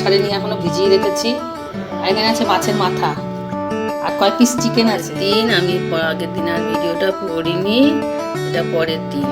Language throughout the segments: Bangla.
ছাড়েনি এখনও ভিজিয়ে রেখেছি। আর এখানে আছে মাছের মাথা। আর কয় পিস চিকেন আছে? দিন আমি আগের দিন আর ভিডিওটা করিনি, এটা পরের দিন।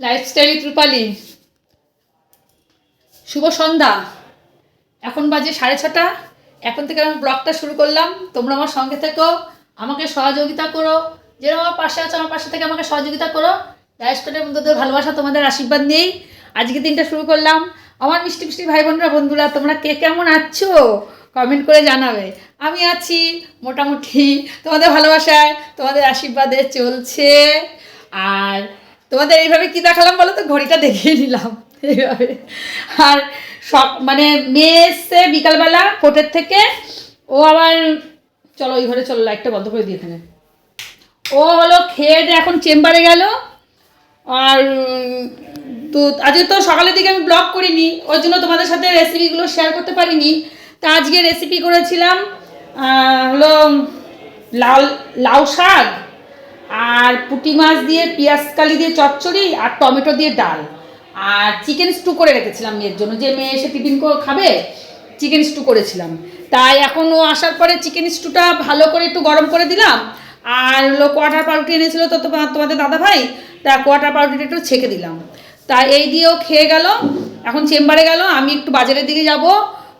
লাইফস্টাইল রূপালি শুভ সন্ধ্যা। এখন বাজে সাড়ে ছটা। এখন থেকে আমি ব্লগটা শুরু করলাম। তোমরা আমার সঙ্গে থেকো, আমাকে সহযোগিতা করো। যেরকম আমার পাশে আছো, আমার পাশে থেকে আমাকে সহযোগিতা করো। লাইফস্টাইলের বন্ধুদের ভালোবাসা, তোমাদের আশীর্বাদ নিয়েই আজকে দিনটা শুরু করলাম। আমার মিষ্টি মিষ্টি ভাই বোনরা, বন্ধুরা, তোমরা কে কেমন আছো? কমেন্ট করে জানাবে। আমি আছি মোটামুটি তোমাদের ভালোবাসায়, তোমাদের আশীর্বাদে চলছে। আর তোমাদের এইভাবে কি দেখালাম বলো তো? ঘড়িটা দেখিয়ে নিলাম। এইভাবে। আর সব মানে মেয়ে এসছে বিকালবেলা কোর্টের থেকে। ও আবার, চলো ওই ঘরে চলো, লাইটটা বন্ধ করে দিই এখানে। ও হলো খেয়ে দিয়ে এখন চেম্বারে গেল। আর তো আজকে তো সকালের দিকে আমি ব্লগ করিনি। ওর জন্য তোমাদের সাথে রেসিপিগুলো শেয়ার করতে পারিনি। তা আজকে রেসিপি করেছিলাম হলো লাল, লাউ শাক। আর পুঁটি মাছ দিয়ে, পেঁয়াজ কালি দিয়ে চচ্চড়ি আর টমেটো দিয়ে ডাল। আর চিকেন স্টু করে রেখেছিলাম মেয়ের জন্য। যে মেয়ে এসে টিফিন করে খাবে চিকেন স্টু করেছিলাম। তাই এখন ও আসার পরে চিকেন স্টুটা ভালো করে একটু গরম করে দিলাম। আর হলো কোয়াটার পাউরুটি এনেছিল তো তোমাদের দাদা ভাই, তা কোয়াটার পাউরুটিটা একটু ছেঁকে দিলাম। তা এই দিয়েও খেয়ে গেল, এখন চেম্বারে গেল, আমি একটু বাজারের দিকে যাব।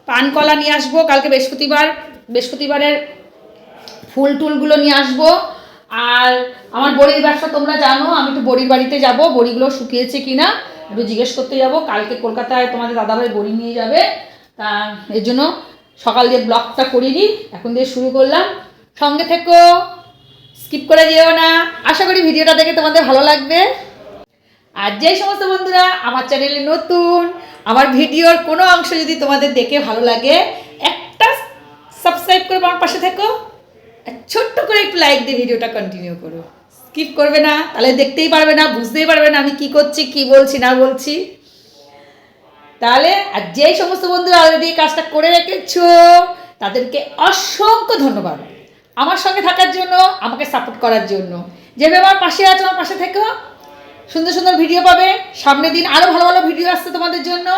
পান কলা নিয়ে আসব, কালকে বৃহস্পতিবার, বৃহস্পতিবারের ফুল টুলগুলো নিয়ে আসব। আর আমার বড়ির ব্যবসা তোমরা জানো, আমি একটু বড়ির বাড়িতে যাব, বড়িগুলো শুকিয়েছে কিনা, একটু জিজ্ঞেস করতে যাব। কালকে কলকাতায় তোমাদের দাদাভাই বড়ি নিয়ে যাবে, তা এর জন্য সকাল দিয়ে ব্লগটা করিনি এখন দিয়ে শুরু করলাম। সঙ্গে থেকো, স্কিপ করে যেও না। আশা করি ভিডিওটা দেখে তোমাদের ভালো লাগবে। আর যে সমস্ত বন্ধুরা, আমার চ্যানেলে নতুন, আমার ভিডিওর কোনো অংশ যদি তোমাদের দেখে ভালো লাগে, একটা সাবস্ক্রাইব করে আমার পাশে থেকো। ছোট্ট করে একটু লাইক দিয়ে ভিডিওটা কন্টিনিউ করো। স্কিপ করবে না, তাহলে দেখতেই পারবে না, বুঝতেই পারবে না আমি কি করছি, কি বলছি, না বলছি। তাহলে, আর যেই সমস্ত বন্ধুরা অলরেডি কাজটা করে রেখেছ, তাদেরকে অসংখ্য ধন্যবাদ। আমার সঙ্গে থাকার জন্য, আমাকে সাপোর্ট করার জন্য। যেভাবে আমার পাশে আছো, আমার পাশে থেকো। সুন্দর সুন্দর ভিডিও পাবে। সামনের দিন আরও ভালো ভালো ভিডিও আসছে তোমাদের জন্য।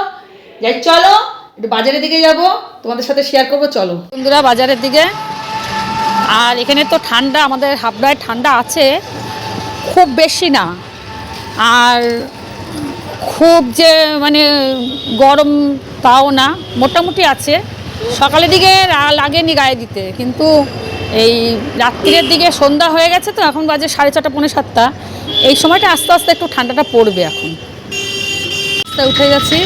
যাই, চলো, একটু বাজারের দিকে যাব। তোমাদের সাথে শেয়ার করব, চলো। বন্ধুরা, বাজারের দিকে আর এখানে তো ঠান্ডা, আমাদের হাবড়ায় ঠান্ডা আছে, খুব বেশি না। আর খুব যে মানে গরম তাও না, মোটামুটি আছে। সকালের দিকে লাগেনি গায়ে দিতে, কিন্তু এই রাত্রির দিকে সন্ধ্যা হয়ে গেছে তো, এখন বাজে সাড়ে ছটা পৌনে সাতটা। এই সময়টা আস্তে আস্তে একটু ঠান্ডাটা পড়বে এখন। রাস্তায় উঠে গেছি।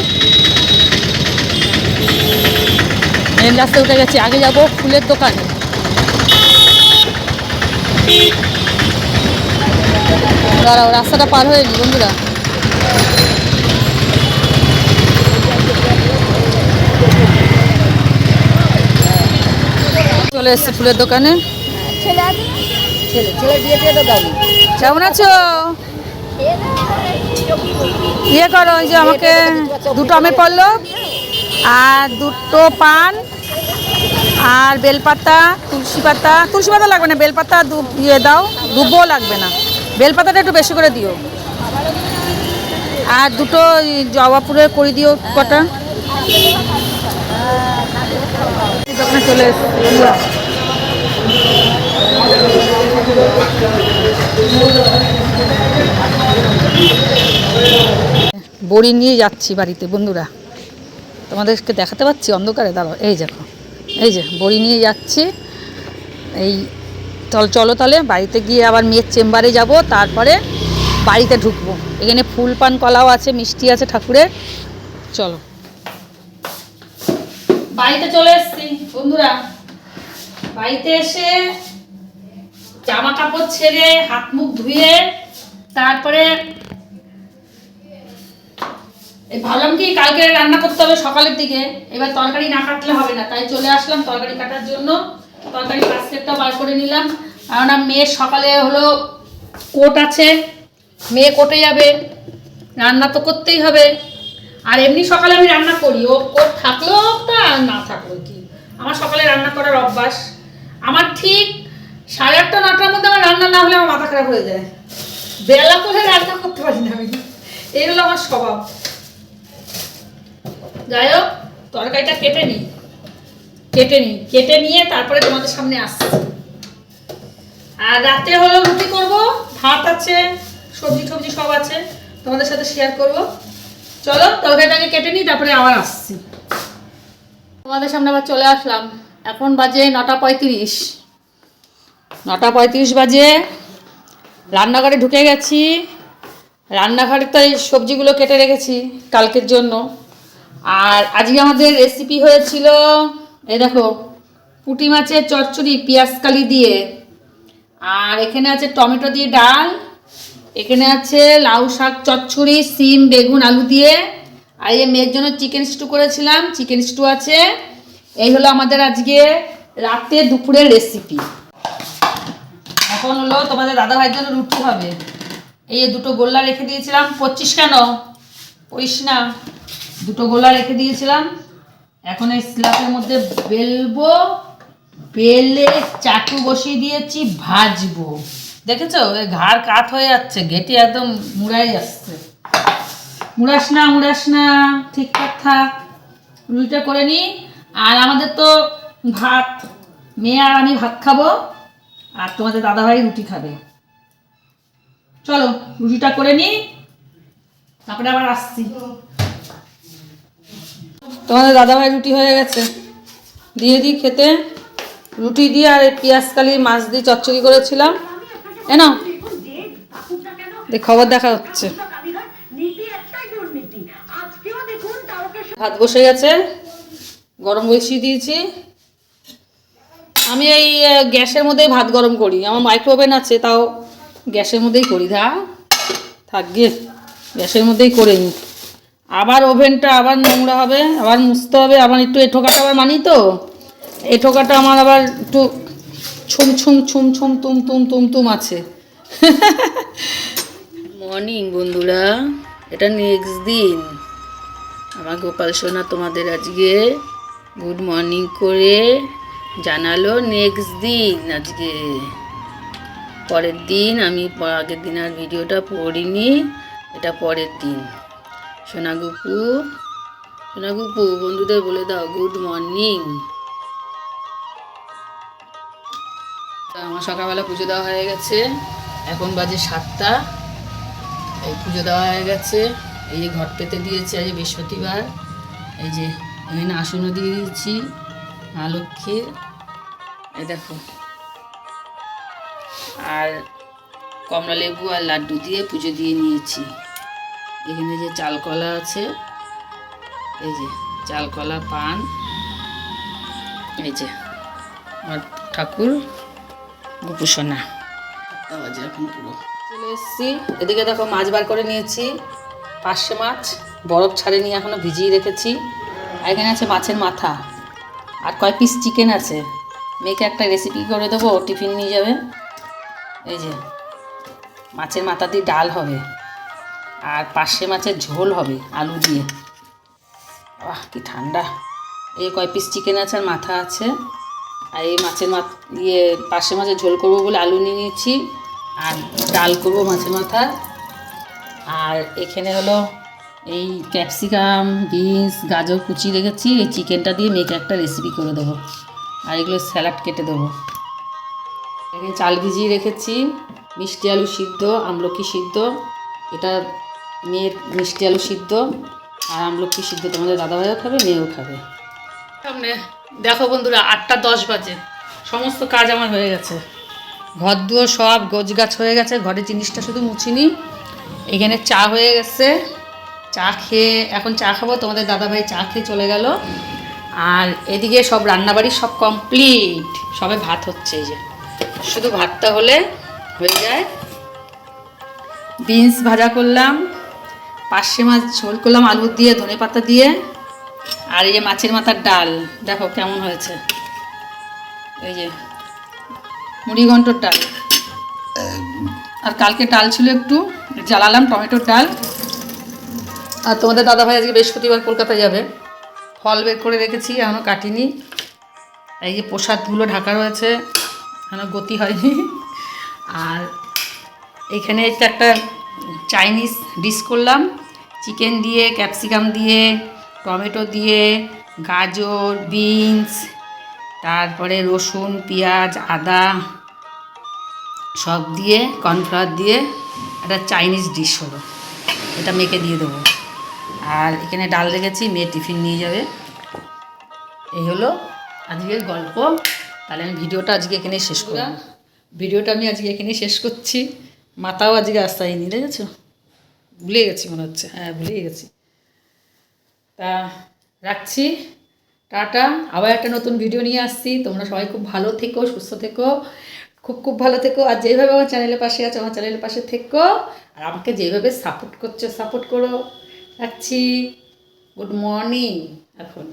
মেন রাস্তায় উঠে গেছি, আগে যাব ফুলের দোকানে। দাঁড়াও, রাস্তাটা পার হয়ে বন্ধুরা। চলে এসছে ফুলের দোকানে। কেমন আছো? ইয়ে করো যে আমাকে দুটো আমের পড়ল আর দুটো পান। আর বেলপাতা, তুলসী পাতা তুলসী পাতা লাগবে না, বেলপাতা দু ইয়ে দাও দুব্বও লাগবে না। বেলপাতাটা একটু বেশি করে দিও। আর দুটো এই জবা ফুলের করে দিও কটা। চলে বড়ি নিয়ে যাচ্ছি বাড়িতে, বন্ধুরা। তোমাদেরকে দেখাতে পাচ্ছি, অন্ধকারে, দাঁড়াও, এই দেখো। এই যে, বড়ি নিয়ে যাচ্ছি। এই, চল, চলো তাহলে, বাড়িতে গিয়ে আবার মেয়ের চেম্বারে যাব, তারপরে বাড়িতে ঢুকবো। এখানে ফুল পান, কলাও আছে, মিষ্টি আছে ঠাকুরের। চলো। বাড়িতে চলে এসেছি, বন্ধুরা। বাড়িতে এসে জামা কাপড় ছেড়ে হাত মুখ ধুয়ে, তারপরে এই ভাবলাম কি কালকে রান্না করতে হবে সকালের দিকে। এবার তরকারি না কাটলে হবে না, তাই চলে আসলাম তরকারি কাটার জন্য। তরকারি বাস্কেটটা বার করে নিলাম। কেননা মেয়ের সকালে হলো কোট আছে, মেয়ে কোটে যাবে, রান্না তো করতেই হবে। আর এমনি সকালে আমি রান্না করি, ও কোট থাকলেও তা না থাকল কি? আমার সকালে রান্না করার অভ্যাস। আমার ঠিক সাড়ে আটটা, নটার মধ্যে আমার রান্না না হলে আমার মাথা খারাপ হয়ে যায়। বেলা করে রান্না করতে পারি না আমি। এই হলো আমার স্বভাব। যাই হোক, তরকারিটা কেটে নিই। কেটে নিই। কেটে নিয়ে তারপরে তোমাদের সামনে আসছি। আর রাতে হলো রুটি করব, ভাত আছে, সবজি টবজি সব আছে, তোমাদের সাথে শেয়ার করব। চলো তরকারিটাকে কেটে নিই, তারপরে আবার আসছি। তোমাদের সামনে আবার চলে আসলাম। এখন বাজে নটা পঁয়ত্রিশ। নটা পঁয়ত্রিশ বাজে। রান্নাঘরে ঢুকে গেছি। রান্নাঘরে তো এই সবজিগুলো কেটে রেখেছি কালকের জন্য। আর আজকে আমাদের রেসিপি হয়েছিল এই দেখো, পুঁটি মাছের চচ্চড়ি কালি দিয়ে। আর এখানে আছে টমেটো দিয়ে ডাল, এখানে আছে লাউ শাক চচ্চড়ি, সিম, বেগুন, আলু দিয়ে। আর এই মেয়ের জন্য চিকেন স্টু করেছিলাম চিকেন স্টু আছে। এই হলো আমাদের আজকে রাতে দুপুরের রেসিপি এখন হলো তোমাদের দাদা ভাইয়ের জন্য রুটি হবে। এই দুটো গোল্লা রেখে দিয়েছিলাম, পঁচিশ কেন? পড়িস না? দুটো গোলা রেখে দিয়েছিলাম। এখন এই স্ল্যাপের মধ্যে বেলবো, বেলে চাটু বসিয়ে দিয়েছি, ভাজবো। দেখেছ? ঘাড় কাত হয়ে যাচ্ছে, ঘেটে একদম মুড়াই যাচ্ছে মুড়াস না মুড়াস না ঠিকঠাক থাক। রুটিটা করে নিই। আর আমাদের তো ভাত, মেয়ে আর আমি ভাত খাব, আর তোমাদের দাদাভাই রুটি খাবে। চলো, রুটিটা করে নিই। তারপরে আবার আসছি। তোমাদের দাদাভাই রুটি হয়ে গেছে। দিয়ে দিই খেতে। রুটি দিয়ে আর কালি, মাছ দিয়ে চচ্চড়ি করেছিলাম। এ না দেখ খবর দেখা হচ্ছে। ভাত বসে গেছে। গরম বসিয়ে দিয়েছি। আমি এই গ্যাসের মধ্যেই ভাত গরম করি। আমার মাইক্রোওভেন আছে, তাও গ্যাসের মধ্যেই করি। ধা, থাক গিয়ে গ্যাসের মধ্যেই করে নিই আবার ওভেনটা, আবার নোংরা হবে, আবার মুছতে হবে, আবার একটু এঁঠোকাটা আবার মানি তো? এঁঠোকাটা আমার আবার একটু ছুম ছুম ছুম ছুম, তুম তুম তুম তুম আছে। মর্নিং বন্ধুরা। এটা নেক্সট দিন। আমার গোপাল সোনা তোমাদের আজকে গুড মর্নিং করে জানালো নেক্সট দিন আজকে। পরের দিন আমি, আগের দিন আর ভিডিওটা পড়িনি, এটা পরের দিন। সোনাগুপু সোনাগুপু, বন্ধুদের বলে দাও গুড মর্নিং আমার সকালবেলা পুজো দেওয়া হয়ে গেছে। এখন বাজে সাতটা। এই পুজো দেওয়া হয়ে গেছে। এই যে ঘট পেতে দিয়েছি আজ বৃহস্পতিবার। এই যে এখানে আসনও দিয়ে দিয়েছি, মা লক্ষ্মীর। এই দেখো। আর কমলা লেবু আর লাড্ডু দিয়ে পুজো দিয়ে নিয়েছি। এখানে যে চালকলা আছে, এই যে চালকলা পান, এই যে আমার ঠাকুর গোপুসোনা। চলে এসেছি। এদিকে দেখো মাছ বার করে নিয়েছি পার্শে মাছ, বরফ ছাড়ে নিয়ে এখনও ভিজিয়ে রেখেছি। আর এখানে আছে মাছের মাথা। আর কয় পিস চিকেন আছে। মেয়েকে একটা রেসিপি করে দেবো, টিফিন নিয়ে যাবে। এই যে মাছের মাথা দিয়ে ডাল হবে। আর পার্শে মাছের ঝোল হবে, আলু দিয়ে। বাহ কি ঠান্ডা। এই কয় পিস চিকেন আছে আর মাথা আছে। আর এই মাছের মাথা ইয়ে পাশে মাছে ঝোল করব বলে আলু নিয়ে নিয়েছি। আর ডাল করব মাছের মাথা। আর এখানে হলো এই ক্যাপসিকাম বিনস গাজর, কুচি রেখেছি। এই চিকেনটা দিয়ে মেয়েকে একটা রেসিপি করে দেবো। আর এগুলো স্যালাড কেটে দেবো। এখানে চাল ভিজিয়ে রেখেছি। মিষ্টি আলু সিদ্ধ, আমলকি সিদ্ধ। এটা মেয়ের মিষ্টি আলু সিদ্ধ আর আমলকি সিদ্ধ, তোমাদের দাদাভাইও খাবে, মেয়েও খাবে। সামনে দেখো বন্ধুরা, আটটা দশ বাজে। সমস্ত কাজ আমার হয়ে গেছে। ঘর দুয়ো সব গোছ গাছ হয়ে গেছে ঘরের জিনিসটা শুধু মুছিনি। এখানে চা হয়ে গেছে। চা খেয়ে, এখন চা খাব, তোমাদের দাদাভাই চা খেয়ে চলে গেল। আর এদিকে সব রান্নাবাড়ি সব কমপ্লিট। সবে ভাত হচ্ছে এই যে। শুধু ভাতটা হলে হয়ে যায়। বিনস ভাজা করলাম। পার্শে মাছ ঝোল করলাম, আলু দিয়ে, ধনে পাতা দিয়ে, আর এই যে মাছের মাথার ডাল। দেখো কেমন হয়েছে। এই যে, মুড়ি ঘন্টর ডাল। আর কালকে ডাল ছিল একটু, জ্বালালাম টমেটোর ডাল। আর তোমাদের দাদাভাই আজকে বৃহস্পতিবার কলকাতায় যাবে। ফল বের করে রেখেছি এখনও কাটিনি। এই যে প্রসাদগুলো ঢাকা রয়েছে এখনও গতি হয়নি। আর একটা একটা চাইনিজ ডিশ করলাম। চিকেন দিয়ে ক্যাপসিকাম দিয়ে, টমেটো দিয়ে, গাজর বিনস তারপরে রসুন, পেঁয়াজ, আদা, সব দিয়ে কর্নফ্লাওয়ার দিয়ে একটা চাইনিজ ডিশ হলো। এটা মেখে দিয়ে দেবো। আর এখানে ডাল রেখেছি মেয়ে টিফিন নিয়ে যাবে। এই হলো আজকের গল্প। তাহলে আমি ভিডিওটা আজকে এখানেই শেষ করব ভিডিওটা আমি আজকে এখানেই শেষ করছি। মাথাও আজকে আস্তায়নি দেখেছ? ভুলে গেছি মনে হচ্ছে। হ্যাঁ ভুলে গেছি। তা রাখছি, টাটা। আবার একটা নতুন ভিডিও নিয়ে আসছি। তোমরা সবাই খুব ভালো থেকো, সুস্থ থেকো। খুব খুব ভালো থেকো। আর যেভাবে আমার চ্যানেলের পাশে আছে, আমার চ্যানেলের পাশে থেকো। আর আমাকে যেভাবে সাপোর্ট করছ সাপোর্ট করো। রাখছি। গুড মর্নিং এখন।